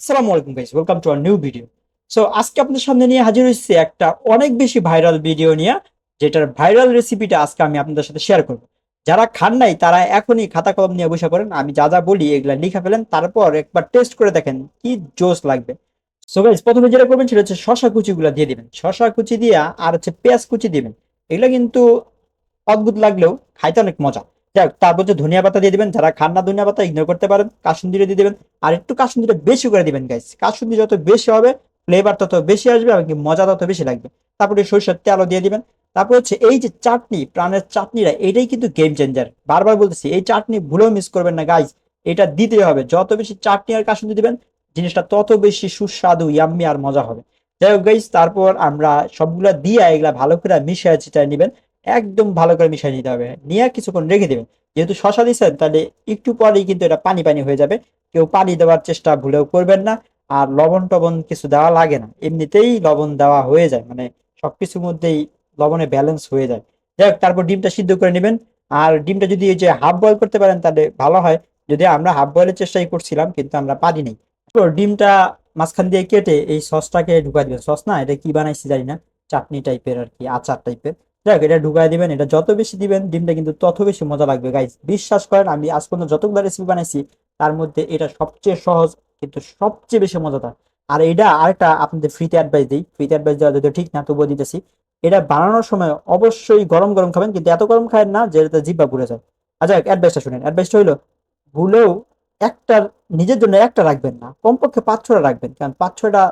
আসসালামু আলাইকুম guys welcome to our new video so আজকে আপনাদের সামনে নিয়ে হাজির হয়েছে একটা অনেক বেশি ভাইরাল ভিডিও নিয়ে, যেটার ভাইরাল রেসিপিটা আজকে আমি আপনাদের সাথে শেয়ার করব। যারা খান নাই, তারা এখনই খাতা কলম নিয়ে বসে করেন আমি যা যা বলি এগুলা লিখে ফেলেন, তারপর একবার টেস্ট করে দেখেন কি জোস লাগবে। সো গাইস প্রথমে যেটা করবেন সেটা হচ্ছে শশা কুচিগুলো দিয়ে দিবেন। শশা কুচি দিয়া আর হচ্ছে পেঁয়াজ কুচি দিবেন। এগুলা কিন্তু অদ্ভুত লাগলেও খাইতে অনেক মজা। তারপর হচ্ছে ধনিয়া পাতা দিয়ে দিবেন, যারা খান না ধনিয়া পাতা ইগনোর করতে পারেন কাসুন্দিরে দিয়ে দিবেন, আর একটু কাসুন্দিটা বেশি করে দিবেন গাইস কাসুন্দি যত বেশি হবে ফ্লেভার তত বেশি আসবে এবং মজা তত বেশি লাগবে। তারপরে সরষের তেলও দিয়ে দিবেন। তারপর হচ্ছে এই যে চাটনি, প্রাণের চাটনিটা এটাই কিন্তু গেম চেঞ্জার বারবার বলতেছি, এই চাটনি ভুলেও মিস করবেন না গাইস এটা দিতেই হবে। যত বেশি চাটনি আর কাসুন্দি দিবেন, জিনিসটা তত বেশি সুস্বাদু ইয়াম্মি আর মজা হবে। যাই হোক গাইস তারপর আমরা সবগুলা দিয়ে এগুলা ভালো করে মিশিয়ে চিটাই নেবেন। একদম ভালো করে মিশিয়ে নিতে হবে। নিয়ে কিছুক্ষণ রেখে দেবেন। যেহেতু শশা দিচ্ছেন তাহলে একটু পরেই কিন্তু এটা পানি পানি হয়ে যাবে। কেউ পানি দেওয়ার চেষ্টা ভুলেও করবেন না। আর লবণ টবণ কিছু দেওয়া লাগে না। এমনিতেই লবণ দেওয়া হয়ে যায়। মানে সবকিছুর মধ্যেই লবণে ব্যালেন্স হয়ে যায়। যাই তারপর ডিমটা সিদ্ধ করে নেবেন। আর ডিমটা যদি এই যে হাফ বয়েল করতে পারেন, তাহলে ভালো হয়। যদি আমরা হাফ বয়েলের চেষ্টাই করছিলাম, কিন্তু আমরা পারি নাই। তো ডিমটা মাঝখান দিয়ে কেটে এই সসটাকে ঢুকাই দিবেন। সস না, এটা কি বানাইছি জানি না। চাটনি টাইপের আর কি, আচার টাইপের যাই এটা ঢুকাই দিবেন, এটা যত বেশি দিবেন, ডিমটা কিন্তু তত বেশি মজা লাগবে। গাইজ বিশ্বাস করেন, আমি আজ পর্যন্ত যতগুলো রেসিপি বানাইছি, তার মধ্যে এটা সবচেয়ে সহজ, কিন্তু সবচেয়ে বেশি মজাদার। আর এটা আরেকটা আপনাদের ফ্রিতে অ্যাডভাইস দিই। ফ্রিতে অ্যাডভাইস দেওয়া যদি ঠিক না, তবুও দিতেছি। এটা বানানোর সময় অবশ্যই গরম গরম খাবেন, কিন্তু এত গরম খাবেন না যে এটা জিব্বা পুড়ে যায়। আচ্ছা অ্যাডভাইসটা শুনেন। অ্যাডভাইসটা হইল, ভুলেও একটা, নিজের জন্য একটা রাখবেন না, কমপক্ষে পাঁচ ছটা রাখবেন। কারণ পাঁচ ছটা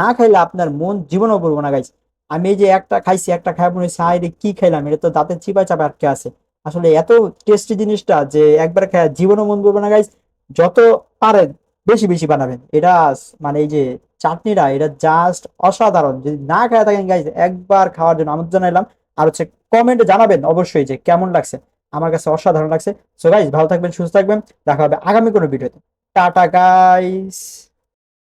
না খাইলে আপনার মন জীবনও পড়ব না গাইজ আমি যে একটা খাইছি, একটা খাই মনে হচ্ছে কি খাইলাম? এটা তো দাঁতের চিপা চাপা আটকে আছে। আসলে এত টেস্টি জিনিসটা যে একবার খায় জীবনও মন করবে না গাইজ যত পারেন, বেশি বেশি বানাবেন। এটা মানে এই যে চাটনিটা, এটা জাস্ট অসাধারণ। যদি না খায় থাকেন গাইজ একবার খাওয়ার জন্য আমন্ত্রণ জানাইলাম। আর হচ্ছে কমেন্টে জানাবেন অবশ্যই যে কেমন লাগছে। আমার কাছে অসাধারণ লাগছে। সো গাইজ ভালো থাকবেন, সুস্থ থাকবেন। দেখা হবে আগামী কোনো ভিডিওতে। Tata guys